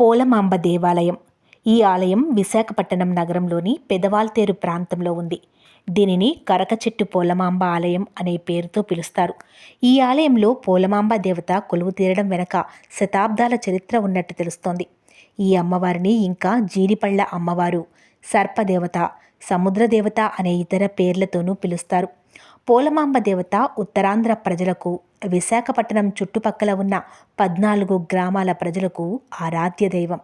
పోలమాంబ దేవాలయం. ఈ ఆలయం విశాఖపట్నం నగరంలోని పెదవాల్తేరు ప్రాంతంలో ఉంది. దీనిని కరకచెట్టు పోలమాంబ ఆలయం అనే పేరుతో పిలుస్తారు. ఈ ఆలయంలో పోలమాంబ దేవత కొలువు తీరడం వెనక శతాబ్దాల చరిత్ర ఉన్నట్టు తెలుస్తోంది. ఈ అమ్మవారిని ఇంకా జీడిపళ్ళ అమ్మవారు సర్పదేవత సముద్రదేవత అనే ఇతర పేర్లతోనూ పిలుస్తారు. పోలమాంబ దేవత ఉత్తరాంధ్ర ప్రజలకు విశాఖపట్నం చుట్టుపక్కల ఉన్న పద్నాలుగు గ్రామాల ప్రజలకు ఆరాధ్య దైవం.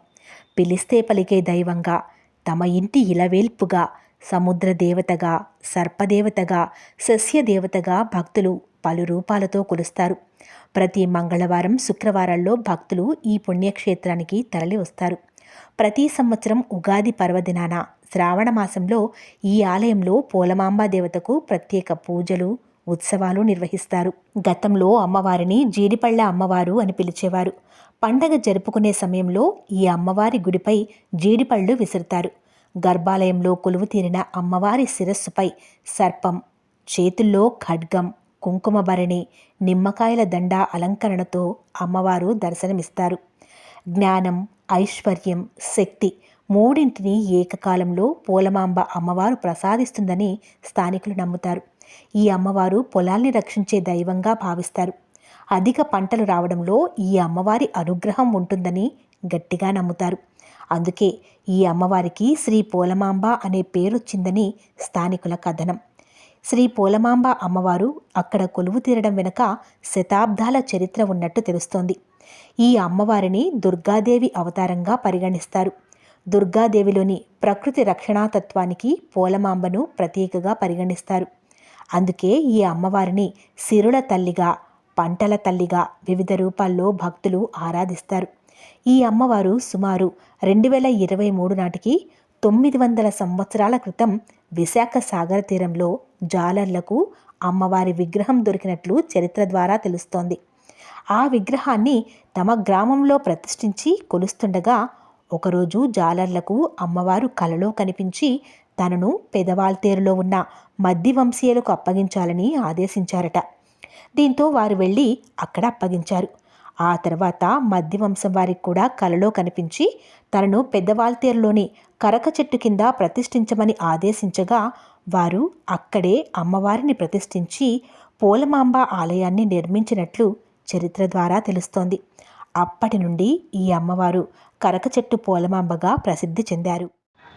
పిలిస్తే పలికే దైవంగా తమ ఇంటి ఇలవేల్పుగా సముద్ర దేవతగా సర్పదేవతగా సస్యదేవతగా భక్తులు పలు రూపాలతో కొలుస్తారు. ప్రతి మంగళవారం శుక్రవారాల్లో భక్తులు ఈ పుణ్యక్షేత్రానికి తరలి వస్తారు ప్రతి సంవత్సరం ఉగాది పర్వదినాన శ్రావణ మాసంలో ఈ ఆలయంలో పోలమాంబ దేవతకు ప్రత్యేక పూజలు ఉత్సవాలు నిర్వహిస్తారు. గతంలో అమ్మవారిని జీడిపళ్ళ అమ్మవారు అని పిలిచేవారు. పండగ జరుపుకునే సమయంలో ఈ అమ్మవారి గుడిపై జీడిపళ్ళు విసురుతారు. గర్భాలయంలో కొలువు తీరిన అమ్మవారి శిరస్సుపై సర్పం చేతుల్లో ఖడ్గం కుంకుమ భరణి నిమ్మకాయల దండ అలంకరణతో అమ్మవారు దర్శనమిస్తారు. జ్ఞానం ఐశ్వర్యం శక్తి మూడింటిని ఏకకాలంలో పూలమాంబ అమ్మవారు ప్రసాదిస్తుందని స్థానికులు నమ్ముతారు. ఈ అమ్మవారు పొలాల్ని రక్షించే దైవంగా భావిస్తారు. అధిక పంటలు రావడంలో ఈ అమ్మవారి అనుగ్రహం ఉంటుందని గట్టిగా నమ్ముతారు. అందుకే ఈ అమ్మవారికి శ్రీ పోలమాంబ అనే పేరొచ్చిందని స్థానికుల కథనం. శ్రీ పోలమాంబ అమ్మవారు అక్కడ కొలువు తీరడం వెనుక శతాబ్దాల చరిత్ర ఉన్నట్టు తెలుస్తోంది. ఈ అమ్మవారిని దుర్గాదేవి అవతారంగా పరిగణిస్తారు. దుర్గాదేవిలోని ప్రకృతి రక్షణాతత్వానికి పూలమాంబను ప్రతీకగా పరిగణిస్తారు. అందుకే ఈ అమ్మవారిని సిరుల తల్లిగా పంటల తల్లిగా వివిధ రూపాల్లో భక్తులు ఆరాధిస్తారు. ఈ అమ్మవారు సుమారు రెండు వేల ఇరవై మూడు నాటికి తొమ్మిది వందల సంవత్సరాల క్రితం విశాఖ సాగర తీరంలో జాలర్లకు అమ్మవారి విగ్రహం దొరికినట్లు చరిత్ర ద్వారా తెలుస్తోంది. ఆ విగ్రహాన్ని తమ గ్రామంలో ప్రతిష్ఠించి కొలుస్తుండగా ఒకరోజు జాలర్లకు అమ్మవారు కలలో కనిపించి తనను పెదవాల్తేరులో ఉన్న మద్ది వంశీయులకు అప్పగించాలని ఆదేశించారట. దీంతో వారు వెళ్ళి అక్కడ అప్పగించారు. ఆ తర్వాత మద్ది వంశం వారికి కూడా కలలో కనిపించి తనను పెద్దవాల్తేరులోని కరక చెట్టు కింద ప్రతిష్ఠించమని ఆదేశించగా వారు అక్కడే అమ్మవారిని ప్రతిష్ఠించి పూలమాంబ ఆలయాన్ని నిర్మించినట్లు చరిత్ర ద్వారా తెలుస్తోంది. అప్పటి నుండి ఈ అమ్మవారు కరక చెట్టు పోలమాంబగా ప్రసిద్ధి చెందారు.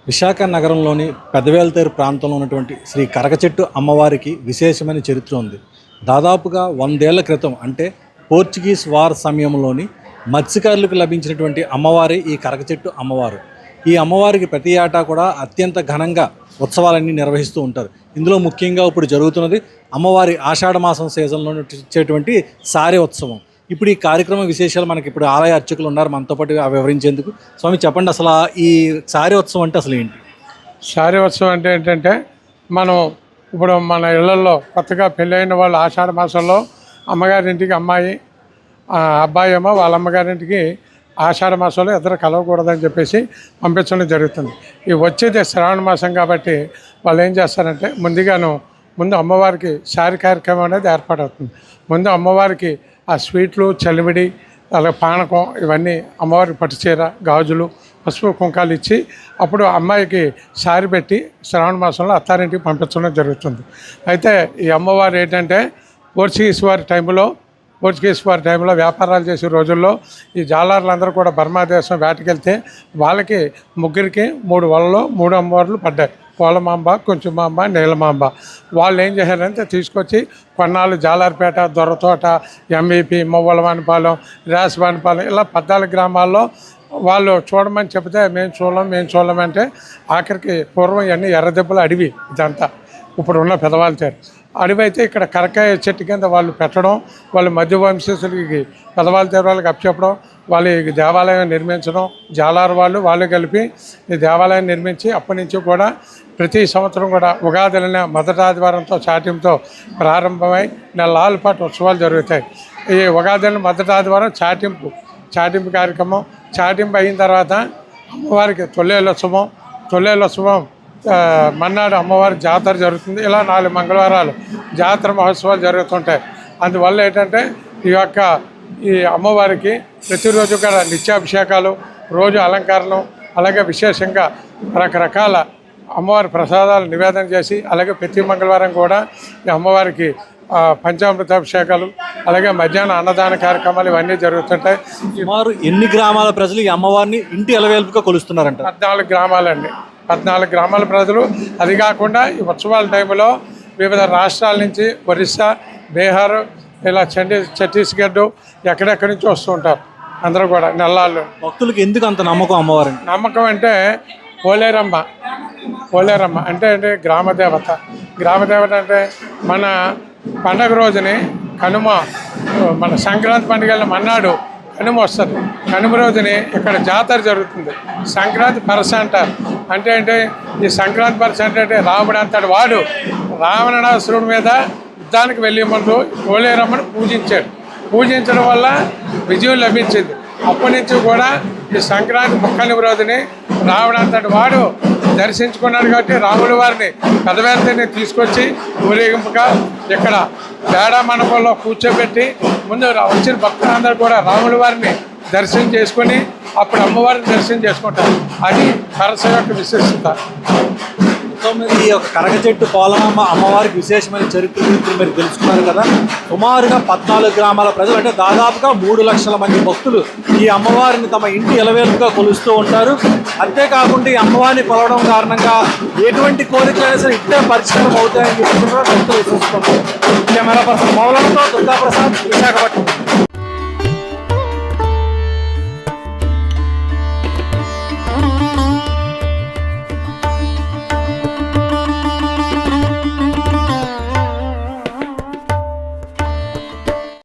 విశాఖ నగరంలోని పెదవేలతేరు ప్రాంతంలో ఉన్నటువంటి శ్రీ కరకచెట్టు అమ్మవారికి విశేషమైన చరిత్ర ఉంది. దాదాపుగా వందేళ్ళ క్రితం అంటే పోర్చుగీస్ వార్ సమయంలోని మత్స్యకారులకు లభించినటువంటి అమ్మవారే ఈ కరకచెట్టు అమ్మవారు. ఈ అమ్మవారికి ప్రతి ఏటా కూడా అత్యంత ఘనంగా ఉత్సవాలన్నీ నిర్వహిస్తూ ఉంటారు. ఇందులో ముఖ్యంగా ఇప్పుడు జరుగుతున్నది అమ్మవారి ఆషాఢమాసం సీజన్లో వచ్చేటువంటి సారే ఉత్సవం. ఇప్పుడు ఈ కార్యక్రమ విశేషాలు మనకి ఇప్పుడు ఆలయ అర్చకులు ఉన్నారు మనతో పాటు వివరించేందుకు. స్వామి చెప్పండి అసలు ఈ శారీ ఉత్సవం అంటే అసలు ఏంటి? శారీవత్సవం అంటే ఏంటంటే మనం ఇప్పుడు మన ఇళ్ళలో కొత్తగా పెళ్ళైన వాళ్ళు ఆషాఢ మాసంలో అమ్మగారింటికి అమ్మాయి ఆ అబ్బాయి ఏమో వాళ్ళ అమ్మగారింటికి ఆషాఢ మాసంలో ఇద్దరు కలవకూడదని చెప్పేసి పంపించడం జరుగుతుంది. ఈ వచ్చేది శ్రావణ మాసం కాబట్టి వాళ్ళు ఏం చేస్తారంటే ముందుగాను ముందు అమ్మవారికి శారీ కార్యక్రమం అనేది ఏర్పాటవుతుంది. ముందు అమ్మవారికి ఆ స్వీట్లు చలివిడి అలాగే పానకం ఇవన్నీ అమ్మవారికి పట్టుచీర గాజులు పసుపు కుంకాలు ఇచ్చి అప్పుడు అమ్మాయికి సారి పెట్టి శ్రావణ మాసంలో అత్తారింటికి పంపించడం జరుగుతుంది. అయితే ఈ అమ్మవారు ఏంటంటే పోర్చుగీస్ వారి టైంలో పోర్చుగీస్ వారి టైంలో వ్యాపారాలు చేసే రోజుల్లో ఈ జాలార్లందరూ కూడా బర్మా దేశం వేటకెళ్తే వాళ్ళకి ముగ్గురికి మూడు వలలో మూడు అమ్మవార్లు పడ్డాయి. పూలమాంబ కొంచెమాంబ నీలమాంబ. వాళ్ళు ఏం చేశారంటే తీసుకొచ్చి కొన్నాళ్ళు జాలార్పేట దొరతోట ఎంఈపి మువ్వలవానిపాలెం రాసివానిపాలెం ఇలా పద్నాలుగు గ్రామాల్లో వాళ్ళు చూడమని చెప్తే మేము చూడలేం మేము చూడలేమంటే ఆఖరికి పూర్వం ఇవన్నీ ఎర్రదెబ్బలు అడవి ఇదంతా. ఇప్పుడు ఉన్న పెదవాళ్ళ అడవి అయితే ఇక్కడ కరకాయ చెట్టు కింద వాళ్ళు పెట్టడం వాళ్ళు మధ్య వంశస్థులకి పెదవాళ్ళ వాళ్ళకి అప్పచెప్పడం వాళ్ళు దేవాలయం నిర్మించడం జాలారు వాళ్ళు వాళ్ళు కలిపి ఈ దేవాలయం నిర్మించి అప్పటి నుంచి కూడా ప్రతి సంవత్సరం కూడా ఉగాదిన మొదటి ఆదివారంతో చాటింపుతో ప్రారంభమై నెలల పాటు ఉత్సవాలు జరుగుతాయి. ఈ ఉగాదిన మొదటి ఆదివారం చాటింపు చాటింపు కార్యక్రమం. చాటింపు అయిన తర్వాత అమ్మవారికి తొల్లేలోత్సవం తొల్లేలోత్సవం మన్నాడు అమ్మవారి జాతర జరుగుతుంది. ఇలా నాలుగు మంగళవారాలు జాతర మహోత్సవాలు జరుగుతుంటాయి. అందువల్ల ఏంటంటే ఈ యొక్క ఈ అమ్మవారికి ప్రతిరోజు కూడా నిత్యాభిషేకాలు రోజు అలంకరణం అలాగే విశేషంగా రకరకాల అమ్మవారి ప్రసాదాలు నివేదన చేసి అలాగే ప్రతి మంగళవారం కూడా ఈ అమ్మవారికి ఆ, పంచామృత అభిషేకాలు అలాగే మధ్యాహ్నం అన్నదాన కార్యక్రమాలు ఇవన్నీ జరుగుతుంటాయి. సుమారు ఎన్ని గ్రామాల ప్రజలు ఈ అమ్మవారిని ఇంటి ఎలవేల్పుగా కొలుస్తున్నారంట? పద్నాలుగు గ్రామాలండి. పద్నాలుగు గ్రామాల ప్రజలు. అది కాకుండా ఈ ఉత్సవాల టైంలో వివిధ రాష్ట్రాల నుంచి ఒరిస్సా బీహార్ ఇలా చండీ ఛత్తీస్గఢ్ ఎక్కడెక్కడి నుంచి వస్తూ ఉంటారు. అందరూ కూడా నెల్లాళ్ళు. భక్తులకు ఎందుకు అంత నమ్మకం అమ్మవారిని నమ్మకం అంటే పోలేరమ్మ. పోలేరమ్మ. అంటే అంటే గ్రామదేవత. గ్రామదేవత అంటే మన పండగ రోజుని కనుమ మన సంక్రాంతి పండుగల మన్నాడు కనుమ వస్తుంది. కనుమ రోజుని ఇక్కడ జాతర జరుగుతుంది. సంక్రాంతి పరస అంటారు. అంటే అంటే ఈ సంక్రాంతి పరస అంటే అంటే రాముడు అంతటి వాడు. రావణాసురుడి మీద యుద్ధానికి వెళ్ళే ముందు పోలేరమ్మను పూజించాడు. పూజించడం వల్ల విజయం లభించింది. అప్పటి నుంచి కూడా ఈ సంక్రాంతి ముక్కని రోజుని రావడంతటి వాడు దర్శించుకున్నాడు కాబట్టి రాముల వారిని పెదవేంతని తీసుకొచ్చి ఊరేగింపుగా ఇక్కడ బేడా మండపంలో కూర్చోబెట్టి ముందు వచ్చిన భక్తులందరూ కూడా రాముల వారిని దర్శనం చేసుకొని అప్పుడు అమ్మవారిని దర్శనం చేసుకుంటారు. అది సరస్సు యొక్క విశిష్టత. సో ఈ యొక్క చెట్టు పోలమమ్మ అమ్మవారికి విశేషమైన చరిత్ర గురించి మీరు తెలుసుకున్నారు కదా. సుమారుగా పద్నాలుగు గ్రామాల ప్రజలు అంటే దాదాపుగా మూడు లక్షల మంది భక్తులు ఈ అమ్మవారిని తమ ఇంటి ఎలవేలుగా కొలుస్తూ ఉంటారు. అంతేకాకుండా ఈ అమ్మవారిని కొలవడం కారణంగా ఎటువంటి కోరికలైనా సరే ఇట్టే పరిష్కారం అవుతాయని చెప్పి కూడా భక్తులు విశ్వసిస్తున్నారు. కెమెరా పర్సన్ మౌలంతో దుర్గాప్రసాద్ విశాఖపట్నం.